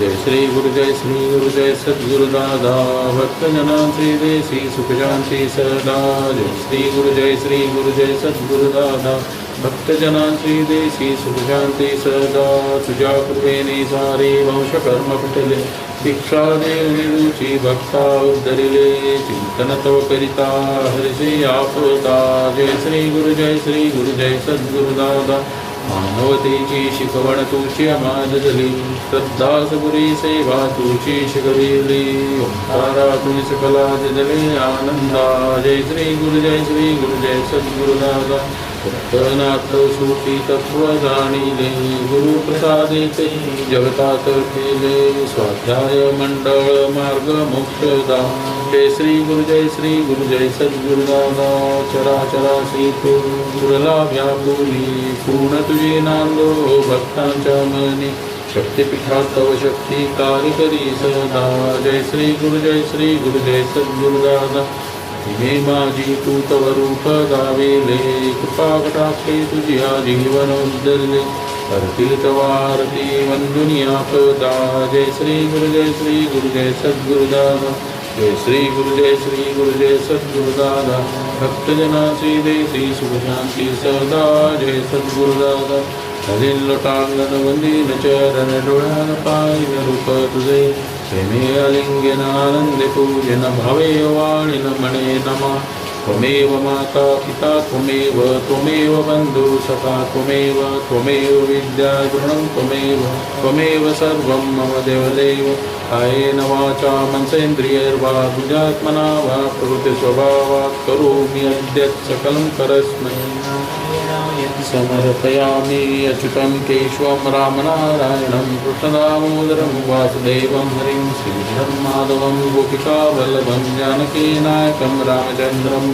जय श्री गुरु जय श्री गुरु जय सद्गुरुदादा दादा भक्तजनांची श्री सुखशांती सदा। जय श्री गुरु जय श्री गुरु जय सद्गुरुदादा दादा भक्तजनांची श्री सुखशांती सदा। तुझ्या कृपेने सारे वंश कर्म पटले दीक्षा देवची भक्ता उद्धरिले चिंतन तव करिता हरिसे आपदा। जय श्री गुरु जय श्री गुरु जय सद्गुरुदादा मानवतेची शिकवण तुझी अमादली श्रद्धा सबुरी सेवा तुझी शिकविली. ओंकारा तुझी सकला जले आनंदा. जय श्री गुरु जय श्री गुरु जय सद्गुरु दादा भक्तनाथ तत्व जाणिले गुरु प्रसादिते जगतात केले स्वाध्याय मंडळ मार्ग मोक्षदा जय श्री गुरु जय श्री गुरु जय सद्गुरुदादा चरा चरा श्री तुरला व्यापुली पूर्ण तुझे नांदो भक्तांच्या मनी शक्तिपीठात तव शक्ती कार्य करी सदा। जय श्री गुरु जय श्री गुरु जय सद्गुरुदादा हे माझी तू तव रूप गावेले कृपा कटाक्षे तुझ्या जीवन उद्धरले करतील तवारती वंदुनिया पदा जय श्री गुरु जय श्री गुरु जय सद्गुरुदादा जय श्री गुरु जय श्री गुरु जय सद्गुरु दादा. भक्तजनाची देसी सुखशांती सदा जय सद्गुरुदादा दादा. हरिल लोटांगण वंदीन चरण डोळ्यान पाय रूप तुझे. ಕ್ಷಮೇಯಲಿಂಗಿನಾನಂದಿ ಪೂಜಿನ ಭವೇವಾಣಿನ ಮಣೆ ನಮಃ त्वमेव माता पिता, त्वमेव त्वमेव बन्धु सखा, त्वमेव त्वमेव विद्या त्वमेव त्वमेव सर्वं मम देवदेव। कायेन वाचा मनसेन्द्रियैर्वा बुद्ध्यात्मना वा प्रकृतिस्वभावात् करोमि अद्य सकलं परस्मै। समर्पयामि अच्युतं केशवं रामनारायणं, कृष्णदामोदरं वासुदेवं हरिं श्रीधं गोपिकावल्लभं, जानकीनायकं रामचन्द्रं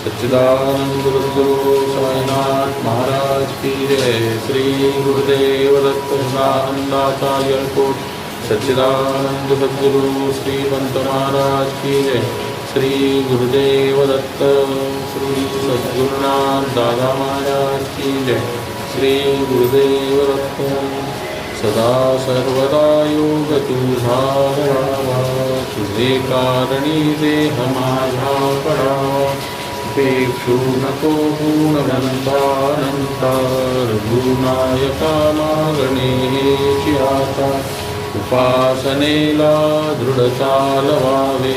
सच्चिदानंद गुरु साईनाथ महाराज की जय श्री गुरुदेव दत्त सदानंदाचार्य कोट सच्चिदानंद सद्गुरु श्रीमंत महाराज की जय श्री गुरुदेव दत्त श्री सद्गुरुनाथ दादा महाराज की जय श्री गुरुदेव दत्त सदा सर्वदा योग तुझा घडावा तुझे कारणी देह माझा पडा पेक्षू नको गुणवंतानंता आता उपासनेला दृढचालवावे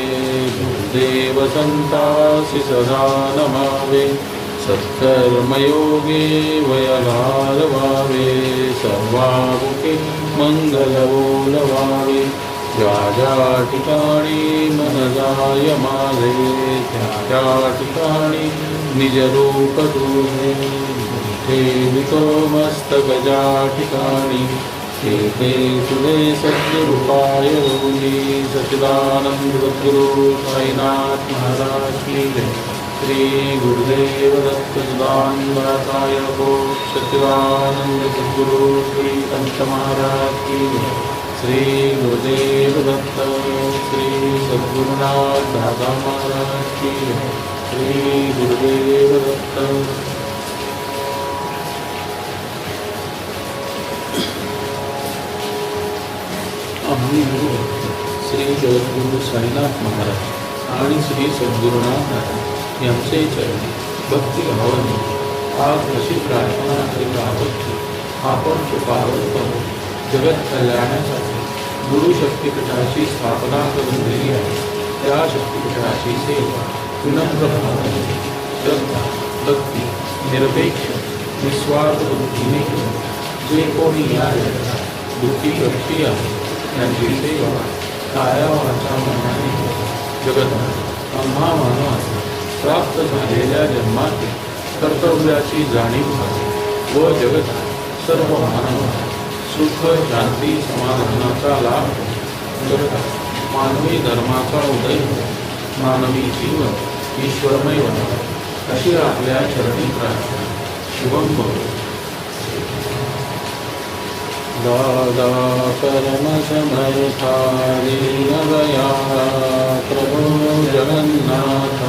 देव संतासी सदा नमावे। सत्कर्मयोगे वयलालवावे सर्वामुखे मंगल लवावे ज्या ठिकाणी मन जाय माझे त्या ठिकाणी निज रूप तुझे ठेवितो मस्तक ज्या ठिकाणी ते ते तुझे सद्गुरुपाय होली सच्चिदानंद सद्गुरु साईनाथ महाराज की जय श्री गुरुदेव दत्त सुदानंदाचार्य को सच्चिदानंद सद्गुरु श्री संत महाराज की जय श्री गुरुदेव दत्त श्री सद्गुरुनाथ दादा महाराज की श्री गुरुदेव दत्त श्री जगद्गुरु साईनाथ महाराज, आणि श्री सद्गुरुनाथ महाराज यांचे चरणी भक्ती भावाने आज अशी प्रार्थना की आपण कृपावत करू जगत कल्याणासाठी गुरु शक्तिपीठाची स्थापना करून दिली आहे त्या शक्तिपीठाची सेवा विनम्र भावाने श्रद्धा, भक्ती, निरपेक्ष, निस्वार्थ बुद्धीने करून जे कोणी या व्यक्ती आहे त्यांची सेवा, काया वाचा मनाने जगत आम्हा मानवास प्राप्त झालेल्या जन्मातील कर्तव्याची जाणीव व्हावी व जगत सर्व मानव सुख शांती समाधानाचा लाभ मानवी धर्माचा उदय, मानवी जीव ईश्वरमय व्हावा अशी आपल्या चरणी प्रार्थना. शुभम करू. दादा परम परमसमर्थालीनदया प्रभो जगन्नाथ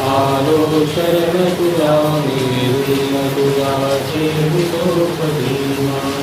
आलो शरणतुया नीरीनतुया चेवितोपदीमा